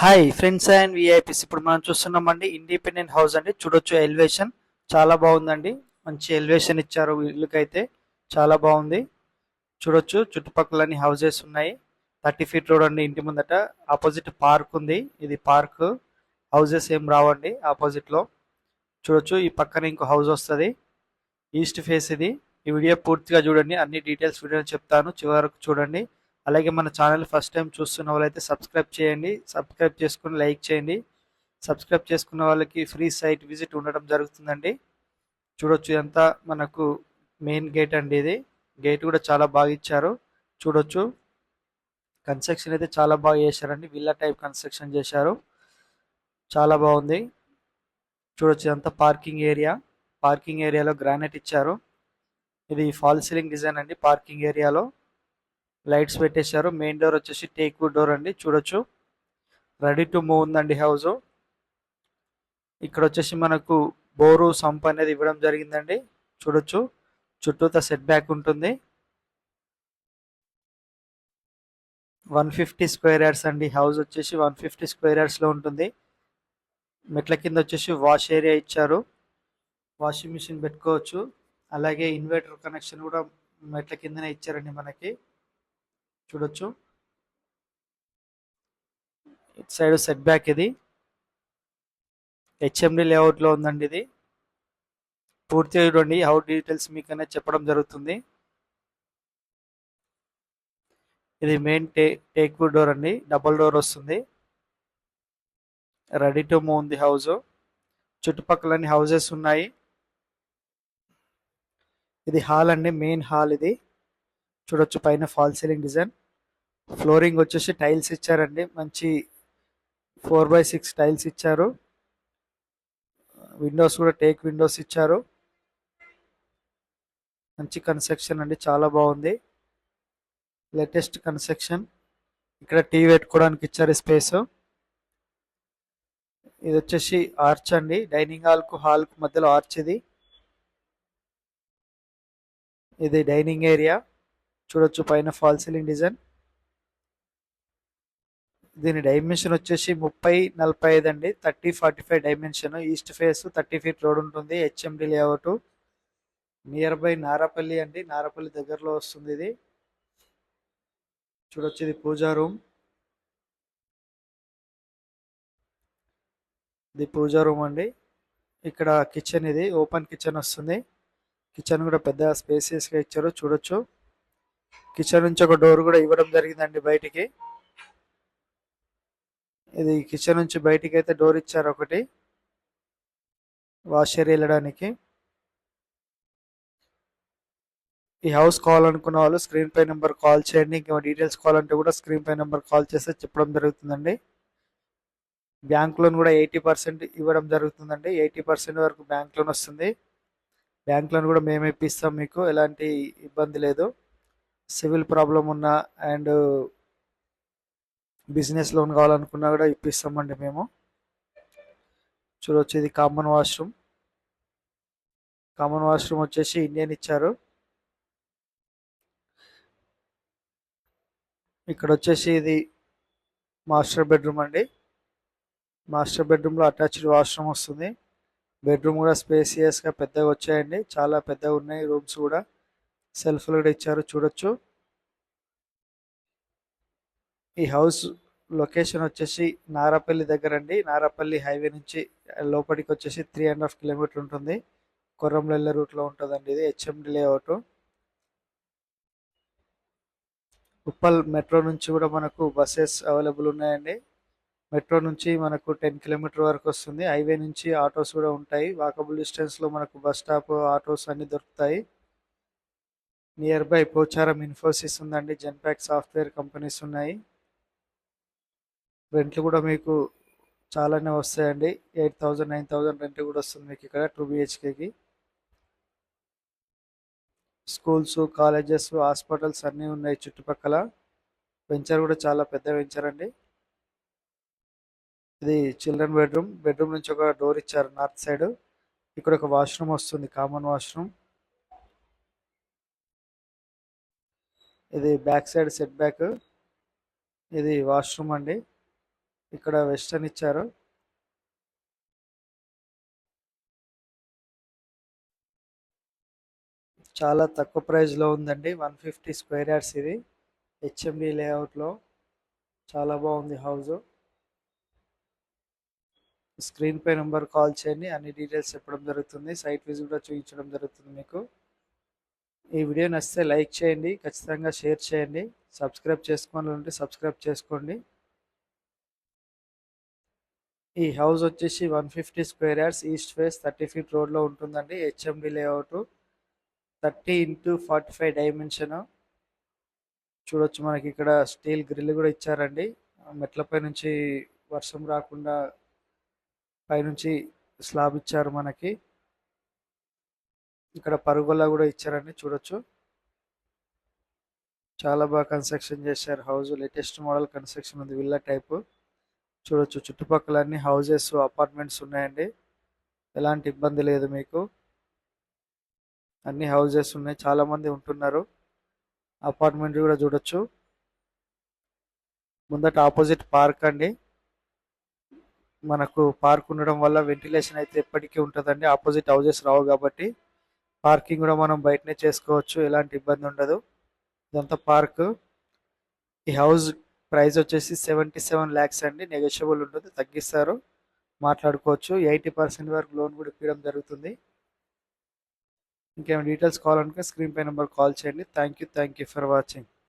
Hi friends and VIPs ఇప్పుడు మనం చూస్తున్నామండి ఇండిపెండెంట్ హౌస్ అండి. చూడొచ్చు ఎలివేషన్ చాలా బాగుందండి. మంచి ఎలివేషన్ ఇచ్చారు ఇల్లుకైతే చాలా బాగుంది. చూడొచ్చు చుట్టుపక్కల హౌసెస్ ఉన్నాయి. థర్టీ ఫీట్ రోడ్ అండి ఇంటి ముందట. ఆపోజిట్ పార్క్ ఉంది. ఇది పార్క్ హౌసెస్ ఏం రావండి ఆపోజిట్లో. చూడొచ్చు ఈ పక్కన ఇంకో హౌస్ వస్తుంది. ఈస్ట్ ఫేస్ ఇది. ఈ వీడియో పూర్తిగా చూడండి. అన్ని డీటెయిల్స్ వీడియో చెప్తాను. చివరకు చూడండి. అలాగే మన ఛానల్ ఫస్ట్ టైం చూస్తున్న వాళ్ళైతే సబ్స్క్రైబ్ చేయండి. సబ్స్క్రైబ్ చేసుకుని లైక్ చేయండి. సబ్స్క్రైబ్ చేసుకున్న వాళ్ళకి ఫ్రీ సైట్ విజిట్ ఉండడం జరుగుతుందండి. చూడొచ్చు ఇదంతా మనకు మెయిన్ గేట్ అండి ఇది. గేట్ కూడా చాలా బాగా ఇచ్చారు. చూడొచ్చు. కన్స్ట్రక్షన్ అయితే చాలా బాగా చేశారండి. విల్లా టైప్ కన్స్ట్రక్షన్ చేశారు. చాలా బాగుంది. చూడొచ్చు ఇదంతా పార్కింగ్ ఏరియా. పార్కింగ్ ఏరియాలో గ్రానైట్ ఇచ్చారు. ఇది ఫాల్ సీలింగ్ డిజైన్ అండి. పార్కింగ్ ఏరియాలో. లైట్స్ పెట్టేశారు. మెయిన్ డోర్ వచ్చేసి టేక్ వుడ్ డోర్ అండి. చూడొచ్చు. రెడీ టు మూవ్ ఉందండి హౌస్. ఇక్కడ వచ్చేసి మనకు బోరు సంప్ అనేది ఇవ్వడం జరిగిందండి. చూడొచ్చు. చుట్టూత సెట్ బ్యాక్ ఉంటుంది. వన్ ఫిఫ్టీ స్క్వేర్ యార్డ్స్ అండి. హౌస్ వచ్చేసి వన్ ఫిఫ్టీ స్క్వేర్ యార్డ్స్లో ఉంటుంది. మెట్ల కింద వచ్చేసి వాష్ ఏరియా ఇచ్చారు. వాషింగ్ మిషన్ పెట్టుకోవచ్చు. అలాగే ఇన్వర్టర్ కనెక్షన్ కూడా మెట్ల కిందనే ఇచ్చారండి మనకి. చూడొచ్చు. ఇటు సైడ్ సెట్ బ్యాక్ ఇది హెచ్ఎండి లేఅవుట్లో ఉందండి ఇది. పూర్తిగా చూడండి హౌ డీటెయిల్స్ మీకు అనేది చెప్పడం జరుగుతుంది. ఇది మెయిన్ టే టేక్ వుడ్ డోర్ అండి. డబుల్ డోర్ వస్తుంది. రెడీ టు మూవ్ ఉంది హౌస్ చుట్టుపక్కల హౌసెస్ ఉన్నాయి. ఇది హాల్ అండి. మెయిన్ హాల్ ఇది. చూడొచ్చు పైన ఫాల్ సీలింగ్ డిజైన్ ఫ్లోరింగ్ వచ్చేసి టైల్స్ ఇచ్చారండి. మంచి ఫోర్ బై సిక్స్ టైల్స్ ఇచ్చారు. విండోస్ కూడా టేక్ విండోస్ ఇచ్చారు. మంచి కన్స్ట్రక్షన్ అండి. చాలా బాగుంది. Latest construction. ఇక్కడ టీవీ పెట్టుకోవడానికి ఇచ్చారు స్పేస్. ఇది వచ్చేసి ఆర్చ్ అండి. డైనింగ్ హాల్కు హాల్కు మధ్యలో ఆర్చ్ ఇది. ఇది డైనింగ్ ఏరియా. చూడొచ్చు పైన ఫాల్ సీలింగ్ డిజైన్. దీని డైమెన్షన్ వచ్చేసి ముప్పై నలభై ఐదు అండి. Thirty forty five dimension. East face thirty feet road ఉంటుంది. HMD layout. Near by Narapalli అండి. నారాపల్లి దగ్గరలో వస్తుంది ఇది. చూడొచ్చు ఇది పూజా రూమ్. ఇది పూజా రూమ్ అండి. ఇక్కడ కిచెన్ ఇది. ఓపెన్ కిచెన్ వస్తుంది. కిచెన్ కూడా పెద్ద స్పేసియస్గా ఇచ్చారు. చూడొచ్చు. కిచెన్ నుంచి ఒక డోర్ కూడా ఇవ్వడం జరిగిందండి బయటికి. ఇది కిచెన్ నుంచి బయటికి అయితే డోర్ ఇచ్చారు ఒకటి. వాష్ వెళ్ళడానికి. ఈ హౌస్ కావాలనుకున్న వాళ్ళు స్క్రీన్ పై నెంబర్ కాల్ చేయండి. ఇంకా డీటెయిల్స్ కావాలంటే కూడా స్క్రీన్ పై నెంబర్ కాల్ చేస్తే చెప్పడం జరుగుతుందండి. బ్యాంక్ లోన్ కూడా ఎయిటీ పర్సెంట్ ఇవ్వడం జరుగుతుందండి. ఎయిటీ పర్సెంట్ వరకు బ్యాంక్ లోన్ వస్తుంది. బ్యాంక్ లోన్ కూడా మేము ఇప్పిస్తాం మీకు. ఎలాంటి ఇబ్బంది లేదు. సివిల్ ప్రాబ్లం ఉన్నా అండ్ బిజినెస్ లోన్ కావాలనుకున్నా కూడా ఇప్పిస్తామండి మేము. చూడొచ్చు ఇది కామన్ వాష్రూమ్. కామన్ వాష్రూమ్ వచ్చేసి ఇండియన్ ఇచ్చారు. ఇక్కడ వచ్చేసి ఇది మాస్టర్ బెడ్రూమ్ అండి. మాస్టర్ బెడ్రూమ్లో అటాచ్డ్ వాష్రూమ్ వస్తుంది. బెడ్రూమ్ కూడా స్పేసియస్గా పెద్దగా వచ్చాయండి. చాలా పెద్దగా ఉన్నాయి రూమ్స్ కూడా. సెల్ఫ్లు కూడా ఇచ్చారు చూడొచ్చు. ఈ హౌస్ లొకేషన్ వచ్చేసి నారాపల్లి దగ్గర అండి నారాపల్లి హైవే నుంచి లోపలికి వచ్చేసి త్రీ అండ్ హాఫ్ కిలోమీటర్ ఉంటుంది. కొర్రంలెల్ల రూట్లో ఉంటుందండి ఇది హెచ్ఎండి లేఅవుట్ ఉప్పల్ మెట్రో నుంచి కూడా మనకు బస్సెస్ అవైలబుల్ ఉన్నాయండి. మెట్రో నుంచి మనకు టెన్ కిలోమీటర్ వరకు వస్తుంది. హైవే నుంచి ఆటోస్ కూడా ఉంటాయి. వాకబుల్ డిస్టెన్స్లో మనకు బస్ స్టాప్ ఆటోస్ అన్ని దొరుకుతాయి. నియర్ బై పోచారం ఇన్ఫోసిస్ ఉందండి. జెన్పాక్ సాఫ్ట్వేర్ కంపెనీస్ ఉన్నాయి. రెంట్లు కూడా మీకు చాలానే వస్తాయండి. Eight thousand nine thousand rent కూడా వస్తుంది మీకు ఇక్కడ టూ బిహెచ్కేకి. స్కూల్స్ కాలేజెస్ హాస్పిటల్స్ అన్నీ ఉన్నాయి చుట్టుపక్కల. వెంచర్ కూడా చాలా పెద్ద వెంచర్ అండి. ఇది చిల్డ్రన్ బెడ్రూమ్. బెడ్రూమ్ నుంచి ఒక డోర్ ఇచ్చారు నార్త్ సైడ్. ఇక్కడ ఒక వాష్రూమ్ వస్తుంది కామన్ వాష్రూమ్. ఇది బ్యాక్ సైడ్ సెట్ బ్యాక్. ఇది వాష్రూమ్ అండి. ఇక్కడ వెస్టర్న్ ఇచ్చారు. చాలా తక్కువ ప్రైస్లో ఉందండి. వన్ ఫిఫ్టీ స్క్వేర్ యార్డ్స్ ఇది. హెచ్ఎండి లేఅవుట్లో చాలా బాగుంది హౌస్. స్క్రీన్ పై నెంబర్ కాల్ చేయండి. అన్ని డీటెయిల్స్ చెప్పడం జరుగుతుంది. సైట్ విజిట్ కూడా చూపించడం జరుగుతుంది మీకు. ఈ వీడియో నచ్చితే లైక్ చేయండి. ఖచ్చితంగా షేర్ చేయండి. సబ్స్క్రైబ్ చేసుకోవాలంటే సబ్స్క్రైబ్ చేసుకోండి. ఈ హౌస్ వచ్చేసి one fifty square yards east face thirty feet రోడ్లో ఉంటుందండి. HMD layout. Thirty into forty five dimension. చూడొచ్చు మనకి ఇక్కడ స్టీల్ గ్రిల్ కూడా ఇచ్చారండి. మెట్లపై నుంచి వర్షం రాకుండా పైనుంచి స్లాబ్ ఇచ్చారు మనకి. ఇక్కడ పరుగులా కూడా ఇచ్చారండి చూడొచ్చు. చాలా బాగా కన్స్ట్రక్షన్ చేశారు హౌస్. లేటెస్ట్ మోడల్ కన్స్ట్రక్షన్ ఉంది విల్లా టైపు. చూడొచ్చు. చుట్టుపక్కల అన్ని హౌజెస్ అపార్ట్మెంట్స్ ఉన్నాయండి. ఎలాంటి ఇబ్బంది లేదు మీకు. అన్ని హౌజెస్ ఉన్నాయి. చాలా మంది ఉంటున్నారు. అపార్ట్మెంట్ కూడా చూడొచ్చు. ముందట ఆపోజిట్ పార్క్ అండి. మనకు పార్క్ ఉండడం వల్ల వెంటిలేషన్ అయితే ఎప్పటికీ ఉంటుందండి. ఆపోజిట్ హౌజెస్ రావు కాబట్టి పార్కింగ్ కూడా మనం బయటనే చేసుకోవచ్చు. ఎలాంటి ఇబ్బంది ఉండదు. ఇదంతా పార్క్. ఈ హౌస్ ప్రైస్ వచ్చేసి సెవెంటీ సెవెన్ ల్యాక్స్ అండి. నెగోషియబుల్ ఉంటుంది. తగ్గిస్తారు. మాట్లాడుకోవచ్చు. ఎయిటీ పర్సెంట్ వరకు లోన్ కూడా ఇప్పించడం జరుగుతుంది. ఇంకేమైనా డీటెయిల్స్ కావాలనుకుంటే స్క్రీన్ పై నెంబర్ కాల్ చేయండి. Thank you thank you for watching